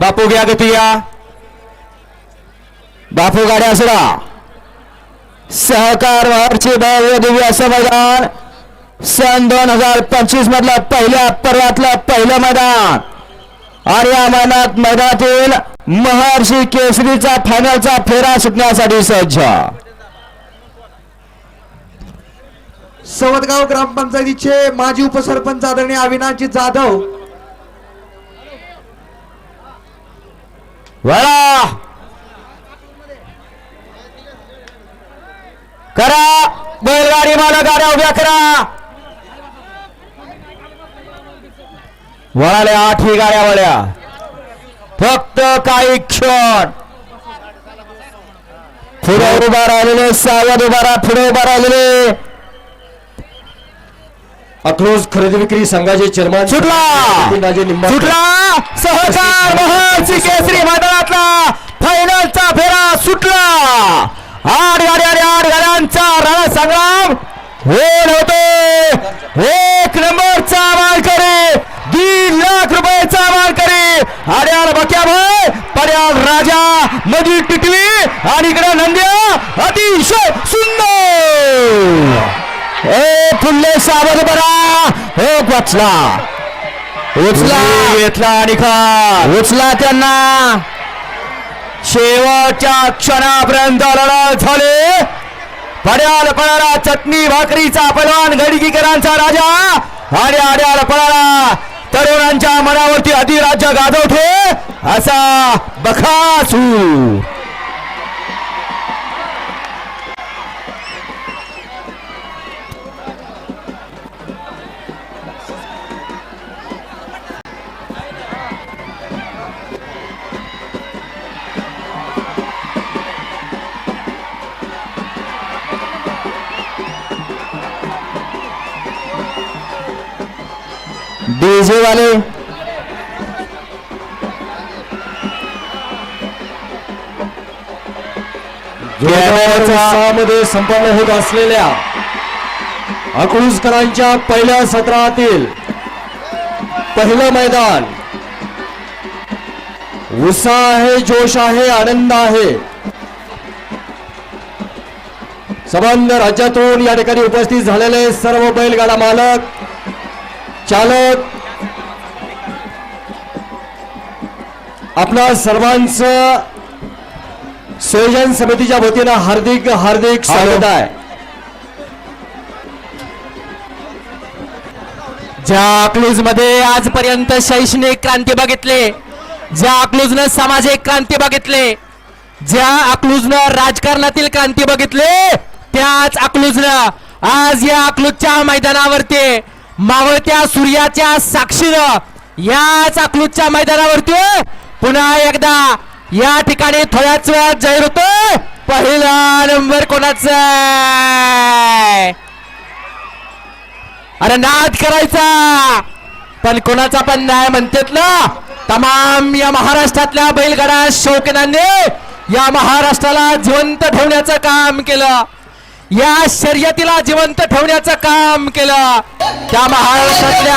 बापू घ्या गती या बापू गाड्या असला सहकार वारची भव्य दिव्य असं मैदान सन दोन हजार पंचवीस मधला पहिल्या पर्वातलं पहिलं मैदान. आणि या मैदानात मैदानातील महर्षी केसरीचा फायनलचा फेरा सुटण्यासाठी सज्ज. सवदगाव ग्रामपंचायतीचे माजी उपसरपंच आदरणीय अविनाशजी जाधव वळा. करा. बैलगाडी मला गाड्या उभ्या करा. वळाल्या आठही गाड्या वळ्या. फक्त काही क्षण. पुढे उभा राहिलेले सावध उभा राहा पुढे उभा राहिलेले. अक्रोज खरेदी विक्री संघाचे चेअरमन सुटला. सुटला. सहकार महर्षी केसरी मैदानातला फायनलचा फेरा सुटला आठ गाड्या आणि आठ गाड्यांचा रणसंग्राम होल होतो एक नंबरचा मालकरी दीड लाख रुपयाचा मालकरी आड्याल बक्या भाई पड्याल राजा मधी टिटवी आणि इकडे नंद्या अतिशय सुंदर. ए फुल्ले सावध बरा. हो वाचला उचला. घेतला आणि उचला त्यांना. शेवटच्या क्षणापर्यंत लढत झाले. पड्याल पळाला चटणी भाकरीचा पलवान गडगीकरांचा राजा. आणि आड्याल पळाला तरुणांच्या मनावरती अधिराज्य गाजवतो. असा बखासू. डीजे वाले। उत्साहामध्ये संपन्न होत असलेल्या अकलूजकरांच्या पहिल्या सत्रातील पहिलं मैदान. उत्साह आहे जोश आहे आनंद आहे. संबंध राज्यातून या ठिकाणी उपस्थित झालेले सर्व बैलगाडा मालक चालक. आपणा सर्वांचं संयोजन समितीच्या वतीनं हार्दिक हार्दिक स्वागत आहे. ज्या अकलूजमध्ये आजपर्यंत शैक्षणिक क्रांती बघितले ज्या अकलूजनं सामाजिक क्रांती बघितले ज्या अकलूजनं राजकारणातील क्रांती बघितले त्याच अकलूजनं आज या अकलूजच्या मैदानावरती मावळत्या सूर्याच्या साक्षीनं या चाकलूच्या मैदानावरती हो. पुन्हा एकदा या ठिकाणी थोड्याच वेळात जाहीर होतो. पहिला नंबर कोणाचा अरे नाद करायचा. पण कोणाचा पण नाही म्हणतात ना तमाम या महाराष्ट्रातल्या बैलगाडा शौकीनांनी या महाराष्ट्राला जिवंत ठेवण्याचं काम केलं. या शर्यतीला जिवंत ठेवण्याचं काम केलं. त्या महाराष्ट्रातल्या